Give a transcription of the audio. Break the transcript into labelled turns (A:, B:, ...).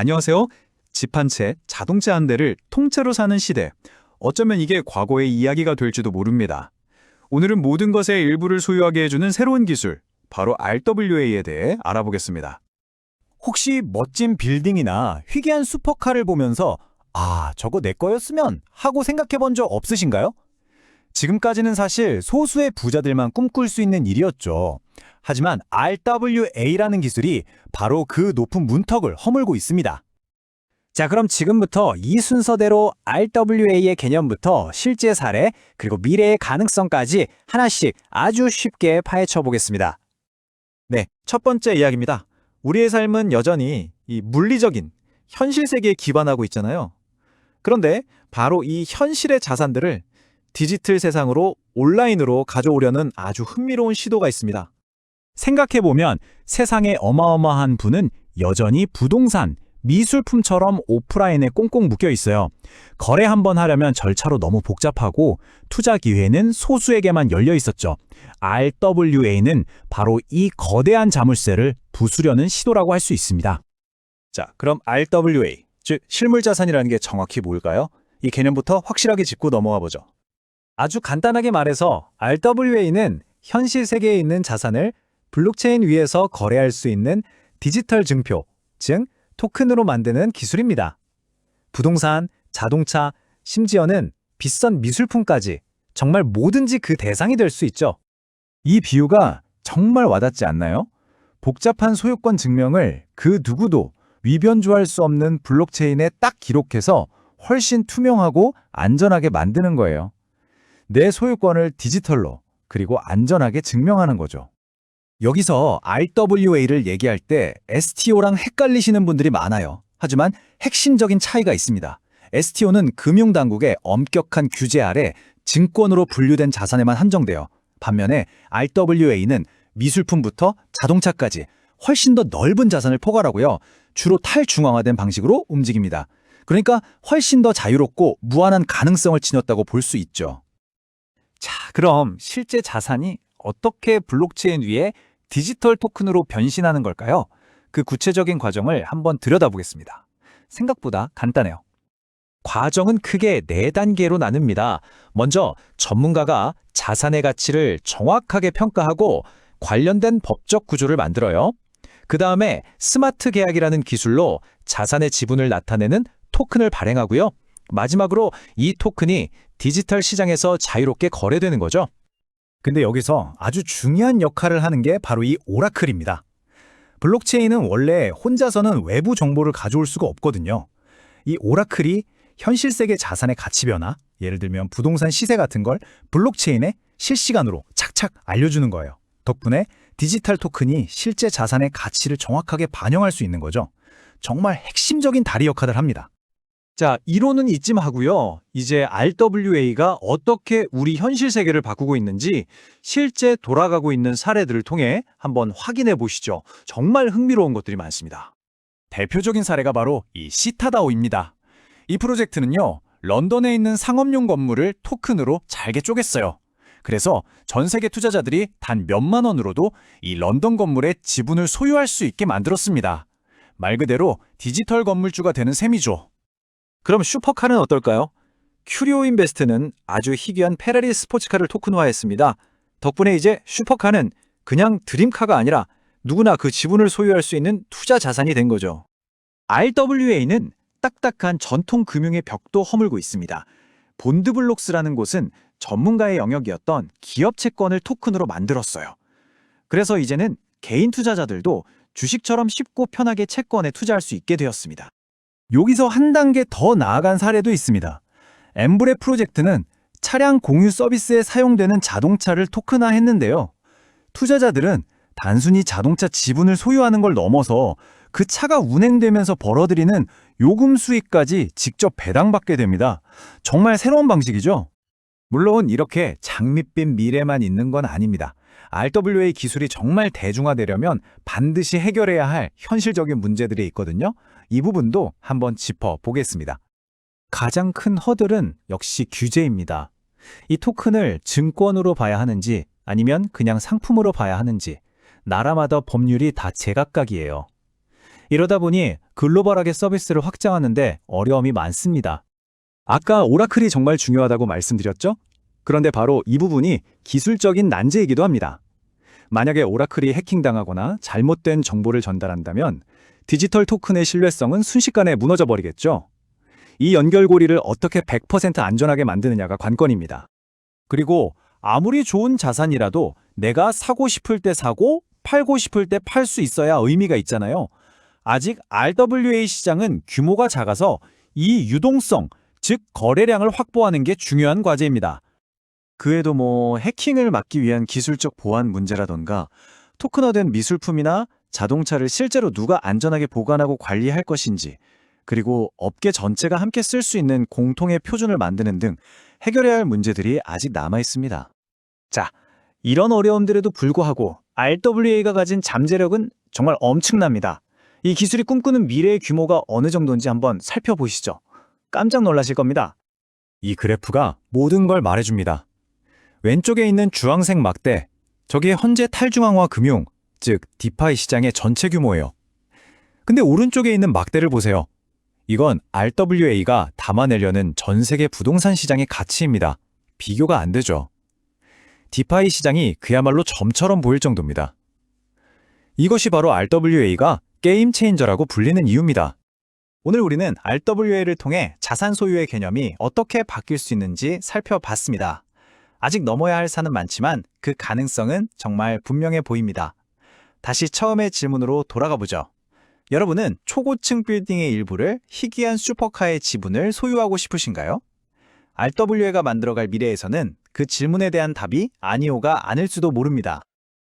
A: 안녕하세요. 집 한 채, 자동차 한 대를 통째로 사는 시대. 어쩌면 이게 과거의 이야기가 될지도 모릅니다. 오늘은 모든 것의 일부를 소유하게 해주는 새로운 기술, 바로 RWA에 대해 알아보겠습니다.
B: 혹시 멋진 빌딩이나 희귀한 슈퍼카를 보면서 아, 저거 내 거였으면 하고 생각해 본 적 없으신가요? 지금까지는 사실 소수의 부자들만 꿈꿀 수 있는 일이었죠. 하지만 RWA라는 기술이 바로 그 높은 문턱을 허물고 있습니다. 자, 그럼 지금부터 이 순서대로 RWA의 개념부터 실제 사례, 그리고 미래의 가능성까지 하나씩 아주 쉽게 파헤쳐 보겠습니다.
C: 네, 첫 번째 이야기입니다. 우리의 삶은 여전히 이 물리적인 현실 세계에 기반하고 있잖아요. 그런데 바로 이 현실의 자산들을 디지털 세상으로 온라인으로 가져오려는 아주 흥미로운 시도가 있습니다.
B: 생각해보면 세상에 어마어마한 부는 여전히 부동산, 미술품처럼 오프라인에 꽁꽁 묶여 있어요. 거래 한번 하려면 절차로 너무 복잡하고 투자 기회는 소수에게만 열려 있었죠. RWA는 바로 이 거대한 자물쇠를 부수려는 시도라고 할 수 있습니다.
C: 자, 그럼 RWA, 즉 실물 자산이라는 게 정확히 뭘까요? 이 개념부터 확실하게 짚고 넘어가 보죠.
B: 아주 간단하게 말해서 RWA는 현실 세계에 있는 자산을 블록체인 위에서 거래할 수 있는 디지털 증표, 즉 토큰으로 만드는 기술입니다. 부동산, 자동차, 심지어는 비싼 미술품까지 정말 뭐든지 그 대상이 될 수 있죠. 이 비유가 정말 와닿지 않나요? 복잡한 소유권 증명을 그 누구도 위변조할 수 없는 블록체인에 딱 기록해서 훨씬 투명하고 안전하게 만드는 거예요. 내 소유권을 디지털로 그리고 안전하게 증명하는 거죠. 여기서 RWA를 얘기할 때 STO랑 헷갈리시는 분들이 많아요. 하지만 핵심적인 차이가 있습니다. STO는 금융당국의 엄격한 규제 아래 증권으로 분류된 자산에만 한정돼요. 반면에 RWA는 미술품부터 자동차까지 훨씬 더 넓은 자산을 포괄하고요. 주로 탈중앙화된 방식으로 움직입니다. 그러니까 훨씬 더 자유롭고 무한한 가능성을 지녔다고 볼 수 있죠. 자, 그럼 실제 자산이 어떻게 블록체인 위에 디지털 토큰으로 변신하는 걸까요? 그 구체적인 과정을 한번 들여다보겠습니다. 생각보다 간단해요. 과정은 크게 네 단계로 나눕니다. 먼저 전문가가 자산의 가치를 정확하게 평가하고 관련된 법적 구조를 만들어요. 그 다음에 스마트 계약이라는 기술로 자산의 지분을 나타내는 토큰을 발행하고요. 마지막으로 이 토큰이 디지털 시장에서 자유롭게 거래되는 거죠. 근데 여기서 아주 중요한 역할을 하는 게 바로 이 오라클입니다. 블록체인은 원래 혼자서는 외부 정보를 가져올 수가 없거든요. 이 오라클이 현실 세계 자산의 가치 변화, 예를 들면 부동산 시세 같은 걸 블록체인에 실시간으로 착착 알려주는 거예요. 덕분에 디지털 토큰이 실제 자산의 가치를 정확하게 반영할 수 있는 거죠. 정말 핵심적인 다리 역할을 합니다.
C: 자, 이론은 이쯤 하고요. 이제 RWA가 어떻게 우리 현실 세계를 바꾸고 있는지 실제 돌아가고 있는 사례들을 통해 한번 확인해 보시죠. 정말 흥미로운 것들이 많습니다.
B: 대표적인 사례가 바로 이 시타다오입니다. 이 프로젝트는요, 런던에 있는 상업용 건물을 토큰으로 잘게 쪼갰어요. 그래서 전 세계 투자자들이 단 몇만 원으로도 이 런던 건물의 지분을 소유할 수 있게 만들었습니다. 말 그대로 디지털 건물주가 되는 셈이죠.
C: 그럼 슈퍼카는 어떨까요? 큐리오 인베스트는 아주 희귀한 페라리 스포츠카를 토큰화했습니다. 덕분에 이제 슈퍼카는 그냥 드림카가 아니라 누구나 그 지분을 소유할 수 있는 투자 자산이 된 거죠. RWA는 딱딱한 전통 금융의 벽도 허물고 있습니다. 본드블록스라는 곳은 전문가의 영역이었던 기업 채권을 토큰으로 만들었어요. 그래서 이제는 개인 투자자들도 주식처럼 쉽고 편하게 채권에 투자할 수 있게 되었습니다.
B: 여기서 한 단계 더 나아간 사례도 있습니다. 엠브레 프로젝트는 차량 공유 서비스에 사용되는 자동차를 토큰화했는데요. 투자자들은 단순히 자동차 지분을 소유하는 걸 넘어서 그 차가 운행되면서 벌어들이는 요금 수익까지 직접 배당받게 됩니다. 정말 새로운 방식이죠? 물론 이렇게 장밋빛 미래만 있는 건 아닙니다. RWA 기술이 정말 대중화되려면 반드시 해결해야 할 현실적인 문제들이 있거든요. 이 부분도 한번 짚어보겠습니다. 가장 큰 허들은 역시 규제입니다. 이 토큰을 증권으로 봐야 하는지 아니면 그냥 상품으로 봐야 하는지 나라마다 법률이 다 제각각이에요. 이러다 보니 글로벌하게 서비스를 확장하는데 어려움이 많습니다. 아까 오라클이 정말 중요하다고 말씀드렸죠? 그런데 바로 이 부분이 기술적인 난제이기도 합니다. 만약에 오라클이 해킹당하거나 잘못된 정보를 전달한다면 디지털 토큰의 신뢰성은 순식간에 무너져 버리겠죠. 이 연결고리를 어떻게 100% 안전하게 만드느냐가 관건입니다. 그리고 아무리 좋은 자산이라도 내가 사고 싶을 때 사고 팔고 싶을 때 팔 수 있어야 의미가 있잖아요. 아직 RWA 시장은 규모가 작아서 이 유동성, 즉 거래량을 확보하는 게 중요한 과제입니다.
A: 그에도 뭐 해킹을 막기 위한 기술적 보안 문제라던가 토큰화된 미술품이나 자동차를 실제로 누가 안전하게 보관하고 관리할 것인지 그리고 업계 전체가 함께 쓸 수 있는 공통의 표준을 만드는 등 해결해야 할 문제들이 아직 남아 있습니다.
B: 자, 이런 어려움들에도 불구하고 RWA가 가진 잠재력은 정말 엄청납니다. 이 기술이 꿈꾸는 미래의 규모가 어느 정도인지 한번 살펴보시죠. 깜짝 놀라실 겁니다. 이 그래프가 모든 걸 말해줍니다. 왼쪽에 있는 주황색 막대, 저게 현재 탈중앙화 금융, 즉 디파이 시장의 전체 규모예요. 근데 오른쪽에 있는 막대를 보세요. 이건 RWA가 담아내려는 전 세계 부동산 시장의 가치입니다. 비교가 안 되죠. 디파이 시장이 그야말로 점처럼 보일 정도입니다. 이것이 바로 RWA가 게임 체인저라고 불리는 이유입니다. 오늘 우리는 RWA를 통해 자산 소유의 개념이 어떻게 바뀔 수 있는지 살펴봤습니다. 아직 넘어야 할 산은 많지만 그 가능성은 정말 분명해 보입니다. 다시 처음의 질문으로 돌아가 보죠. 여러분은 초고층 빌딩의 일부를 희귀한 슈퍼카의 지분을 소유하고 싶으신가요? RWA가 만들어갈 미래에서는 그 질문에 대한 답이 아니오가 아닐 수도 모릅니다.